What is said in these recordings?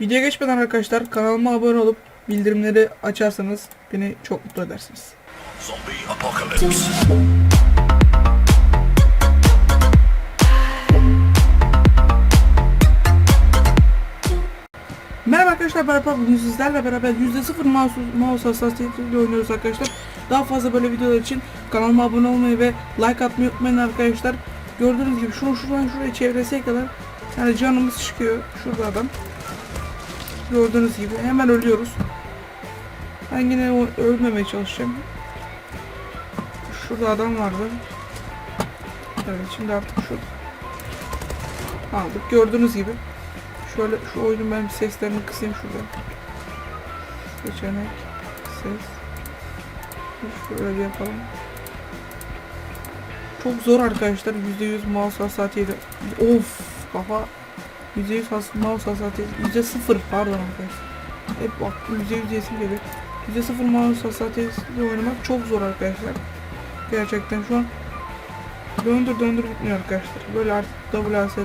Videoya geçmeden arkadaşlar kanalıma abone olup bildirimleri açarsanız beni çok mutlu edersiniz. Merhaba arkadaşlar merhaba bugün sizlerle beraber %0 mouse, mouse hassasiyetiyle oynuyoruz arkadaşlar. Daha fazla böyle videolar için kanalıma abone olmayı ve like atmayı unutmayın arkadaşlar. Gördüğünüz gibi şunu şuradan şuraya çevreseye kadar yani canımız çıkıyor şurada adam. Gördüğünüz gibi hemen ölüyoruz. Ben yine ölmemeye çalışacağım. Şurada adam vardı. Evet şimdi artık şurada. Aldık gördüğünüz gibi. Şöyle şu oyunun ben seslerini kısayım şurada. Seçenek, ses. Şöyle bir yapalım. Çok zor arkadaşlar. %100 mouse hassasiyeti. Of kafa. %100 has mouse hassasiyeti. %0 pardon arkadaşlar. Hep aklım %100 diyesim geliyor. %0 mouse hassasiyetiyle oynamak çok zor arkadaşlar. Gerçekten şu an döndür döndür bitmiyor arkadaşlar. Böyle artık WASD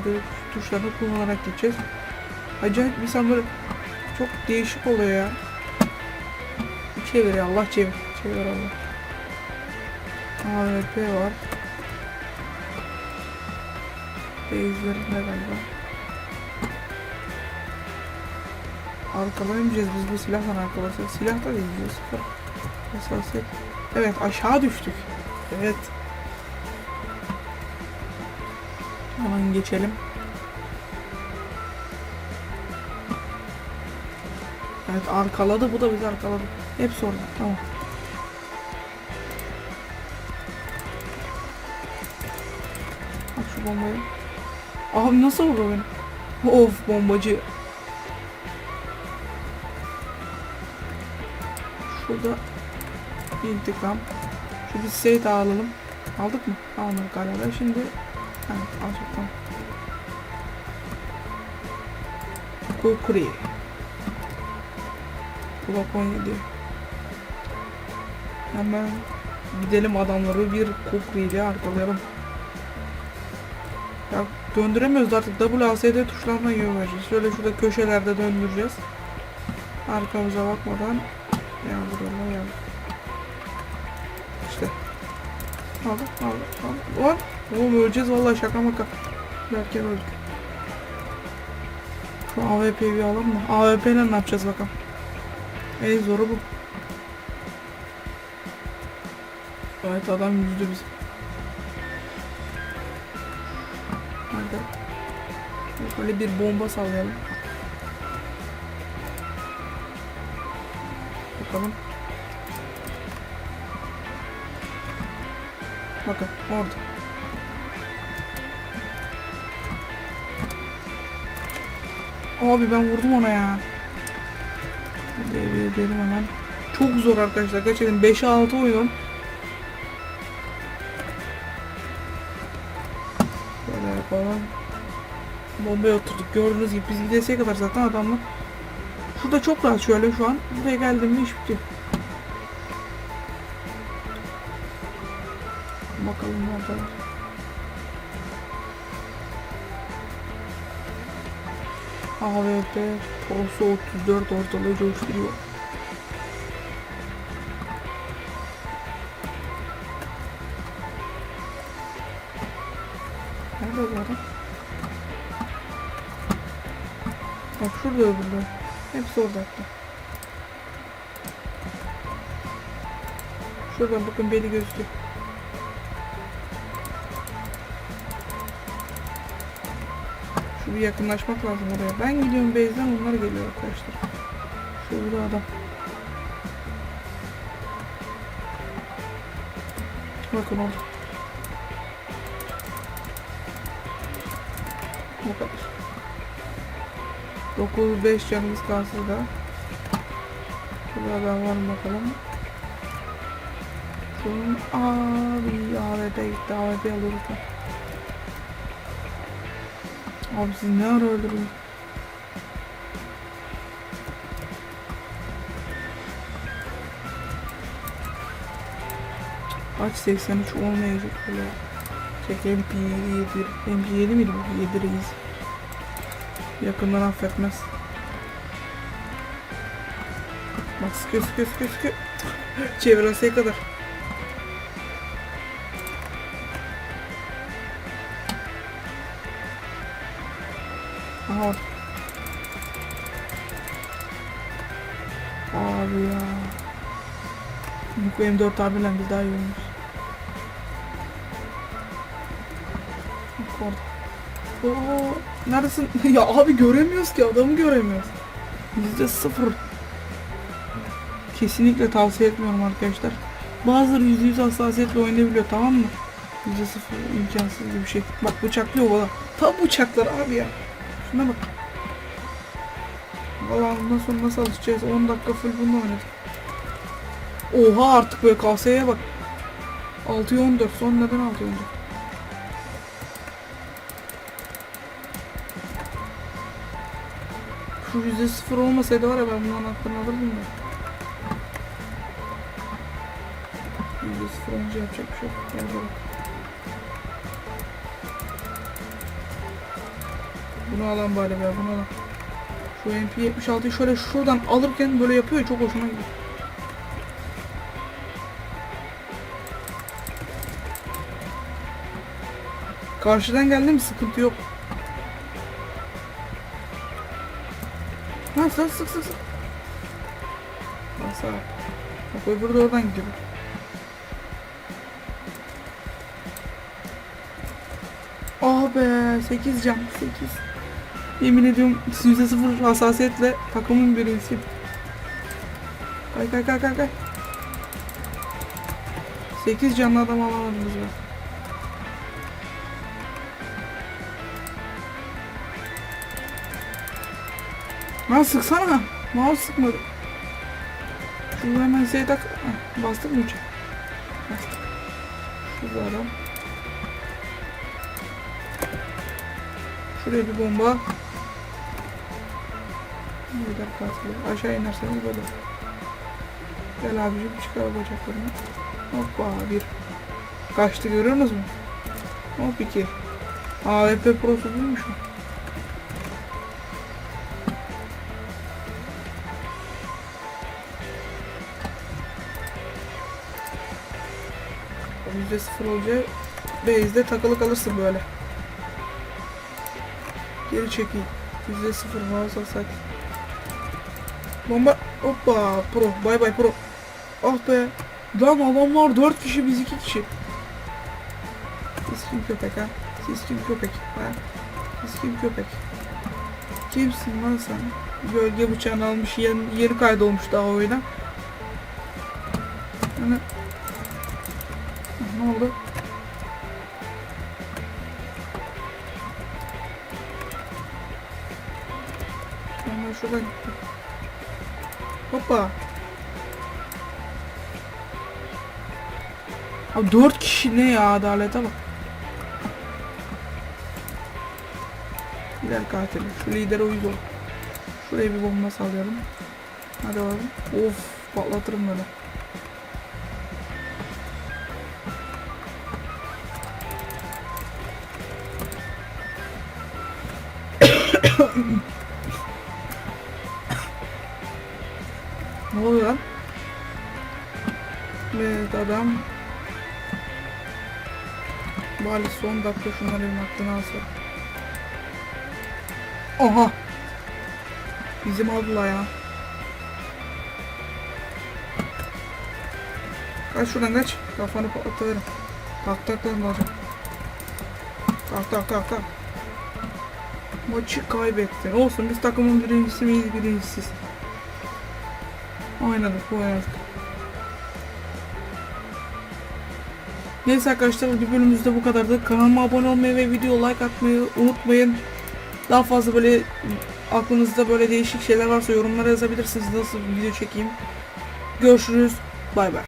tuşlarını kullanarak gideceğiz. Acayip insan böyle çok değişik oluyor ya. Çevir ya Allah çevir. Çevir Allah. AWP var. Base'lerinde galiba. Arkalayamayacağız biz bu silahla arkalarsak. Silah da değil diyor sıfır. Hassasiyet. Evet aşağı düştük. Evet. Hemen geçelim. Evet arkaladı bu da bizi arkaladı. Hepsi orada tamam. Bak şu bombayı. Abi nasıl vurdu beni? Of bombacı. Şurada bir intikam. Şu bir seyit alalım. Aldık mı? Almadık galiba. Şimdi ha, alacak tamam. Kukri. Kulak 17. Hemen gidelim adamları bir Kukri ile arkalayalım. Ya döndüremiyoruz artık WASD tuşlarına yön vereceğiz. Şöyle şurada köşelerde döndüreceğiz. Arkamıza bakmadan ya buraya ya. İşte. Aldık aldık aldık. Lan! Oğlum öleceğiz vallahi şaka maka. Derken öldük. Şu AWP'yi bir alalım mı? AWP ile ne yapacağız bakalım. En zoru bu. Evet adam yüzdü bizi. Hadi. Böyle bir bomba sallayalım. Bakalım. Bakın orada. Abi ben vurdum ona ya. Devre edelim hemen. Çok zor arkadaşlar. Gerçekten 5'e 6 oyun. Böyle yapalım. Bombaya oturduk. Gördüğünüz gibi biz gidesiye kadar zaten adamlar. Şurada çok rahat şöyle şu an. Buraya geldim mi iş bitiyor. Bakalım neredeler. AWP Proso 34 ortalığı coşturuyor. Nerede bu adam? Bak şurada öbürler. Hepsi orada hatta. Şuradan bakın beni gözüküyor. Şu bir yakınlaşmak lazım oraya. Ben gidiyorum base'den onlar geliyor arkadaşlar. Şurada adam. Bakın orada. 9-5 canımız kalsın da. Şurada adam var mı bakalım. Şunun abi AWP gitti. AWP alıyoruz da. Abi siz ne ara öldürdünüz? Kaç 83 olmayacak böyle. Çek MP7 yedir. MP7 miydi bu? Yedir reis. Yakından affetmez. Bak sıkıyor sıkıyor sıkıyor sıkıyor. Çeviresiye kadar. Aha orada. Abi ya. Bu M4 abiyle biz daha iyi oynuyoruz. Bak orada. Oo, neredesin? ya abi göremiyoruz ki adamı göremiyoruz. Yüzde sıfır. Kesinlikle tavsiye etmiyorum arkadaşlar. Bazıları yüzde yüz hassasiyetle oynayabiliyor tamam mı? Yüzde sıfır imkansız gibi bir şey. Bak bıçaklıyor valla. Tam bıçaklar abi ya. Şuna bak. Valla bundan sonra nasıl alışacağız? 10 dakika full bununla oynadık. Oha artık böyle kaseye bak. 6'ya 14. Son neden 6'ya 14? Şu yüzde sıfır olmasaydı var ya ben bunun anahtarını alırdım da. Yüzde sıfır olunca yapacak bir şey yok. Gel bakalım. Bunu alan bari be bunu alan. Şu MP76'yı şöyle şuradan alırken böyle yapıyor ya, çok hoşuma gidiyor. Karşıdan geldi mi sıkıntı yok. Ha sık sık sık sık. Nasıl? Bak öbürü de oradan gidiyor. Ah be 8 can 8. Yemin ediyorum %0 hassasiyetle takımın birincisiyim. Kay kay kay kay kay. 8 canlı adam alamadınız be. Lan sıksana. Mouse sıkmadı. Şunu hemen Z'ye tak. Heh, bastık mı uçak? Bastık. Şurada adam. Şuraya bir bomba. Gider katili. Aşağı inerseniz böyle. Gel abicim çıkar bacaklarını. Hoppa bir. Kaçtı görüyorsunuz mu? Hop iki. AWP Pro'su buymuş mu? Yüzde sıfır olunca base'de takılı kalırsın böyle. Geri çekeyim. Yüzde sıfır mouse alsak. Bomba. Hoppa pro. Bay bay pro. Ah be. Lan adamlar 4 kişi biz 2 kişi. Siz kim köpek ha? Siz kim köpek ha? Siz kim köpek? Kimsin lan sen? Gölge bıçağını almış yeni, yeni kaydolmuş daha oyuna. Hani... Ne oldu? Ama şuradan gitti. Hoppa. Abi dört kişi ne ya adalete bak. Lider katili. Şu lider uyuz ol. Şuraya bir bomba sallayalım. Hadi bakalım. Of patlatırım böyle. Ne oluyor lan? Evet adam. Bari son dakika şunları aklına alsa. Aha. Bizim abla ya. Kaç şuradan kaç. Kafanı patlatıverim. Tak tak tak olacak. Tak tak tak tak. Maçı kaybettin. Olsun biz takımın birincisi miyiz birincisiz. Oynadık oynadık. Neyse arkadaşlar bir bölümümüzde bu kadardı. Kanalıma abone olmayı ve video like atmayı unutmayın. Daha fazla böyle aklınızda böyle değişik şeyler varsa yorumlara yazabilirsiniz. Nasıl bir video çekeyim. Görüşürüz. Bay bay.